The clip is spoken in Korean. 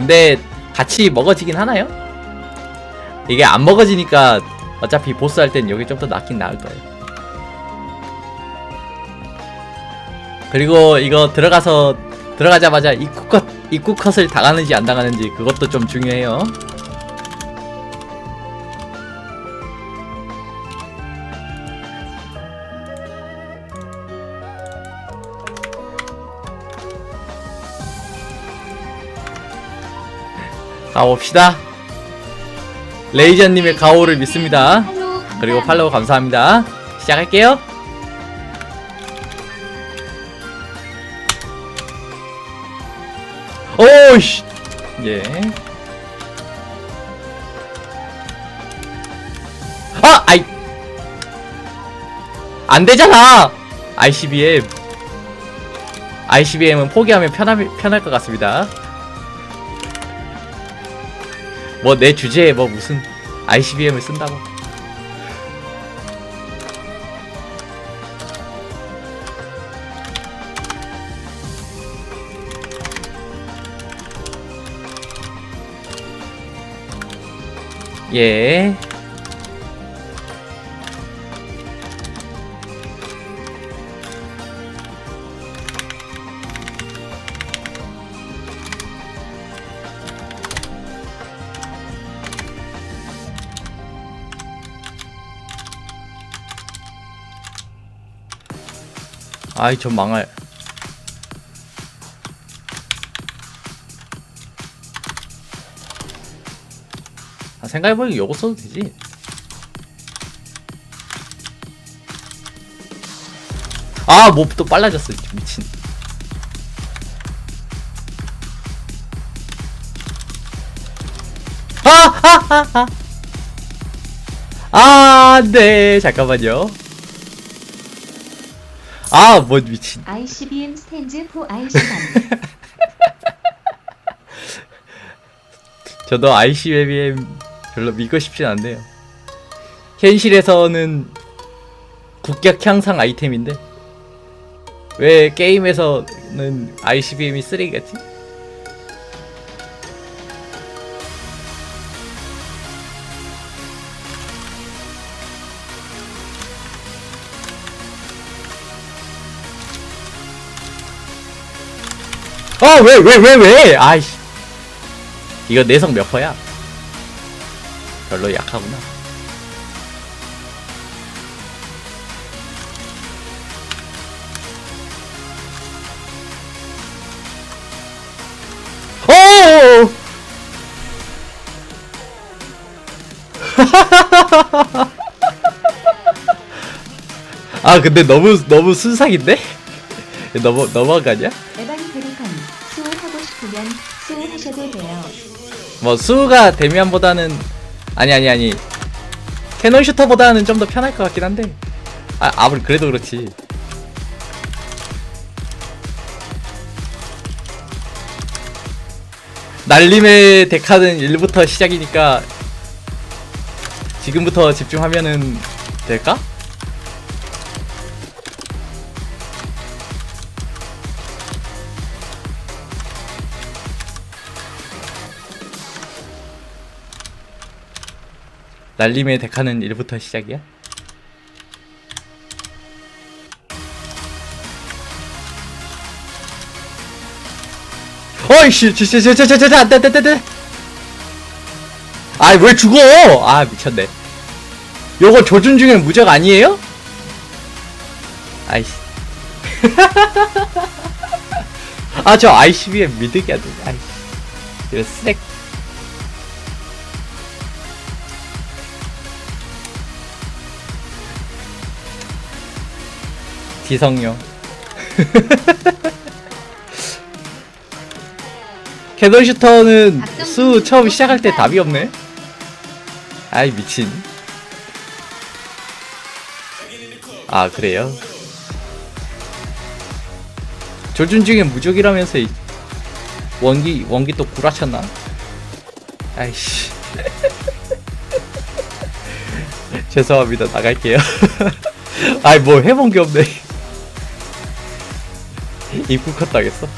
근데 같이 먹어지긴 하나요? 이게 안 먹어지니까 어차피 보스 할 땐 여기 좀 더 낫긴 나을 거예요. 그리고 이거 들어가서 들어가자마자 입구 컷 입구 컷을 당하는지 안 당하는지 그것도 좀 중요해요. 가봅시다. 레이저님의 가오를 믿습니다. 그리고. 팔로우 감사합니다. 시작할게요. 오이씨. 예. 아, 아이. 안 되잖아. ICBM. ICBM은 포기하면 편할, 편할 것 같습니다. 뭐 내 주제에 뭐 무슨 ICBM을 쓴다고. 예. 아이 좀 망할. 아, 생각해보니까 요거 써도 되지. 아, 뭐 또 빨라졌어. 미친. 아, 아, 아, 아. 아, 네. 잠깐만요. 아, 뭐 미친. ICBM 스탠즈 포 ICBM 저도 ICBM 별로 믿고 싶진 않네요. 현실에서는 국격 향상 아이템인데 왜 게임에서는 ICBM이 쓰레기같지? 아, 왜, 왜, 왜, 왜? 아이씨. 이거 내성 몇 퍼야? 별로 약하구나. 오! 아 근데 너무 너무 순삭인데? 너무 거 뭐 수가 데미안보다는 아니 아니 아니. 캐논 슈터보다는 좀 더 편할 것 같긴 한데. 아 아무리 그래도 그렇지. 날림의 데카는 1부터 시작이니까 지금부터 집중하면은 될까? 날림의 데카는 1부터 시작이야? 어이씨, 진짜, 진짜, 진짜, 진짜, 안 돼, 안 돼, 안 돼, 안 돼. 아이, 왜 죽어? 아, 미쳤네. 요거 조준 중에 무적 아니에요? 아이씨. 아, 저 ICBM 돼. 아이씨. 이거 쓰레 기성용. 캐논 슈터는 수 처음 시작할 때 답이 없네. 아이 미친. 아 그래요? 조준 중에 무적이라면서 이- 원기 원기 또 구라쳤나? 아이씨. 죄송합니다 나갈게요. 아이 뭐 해본 게 없네. 입구 컷 당했어.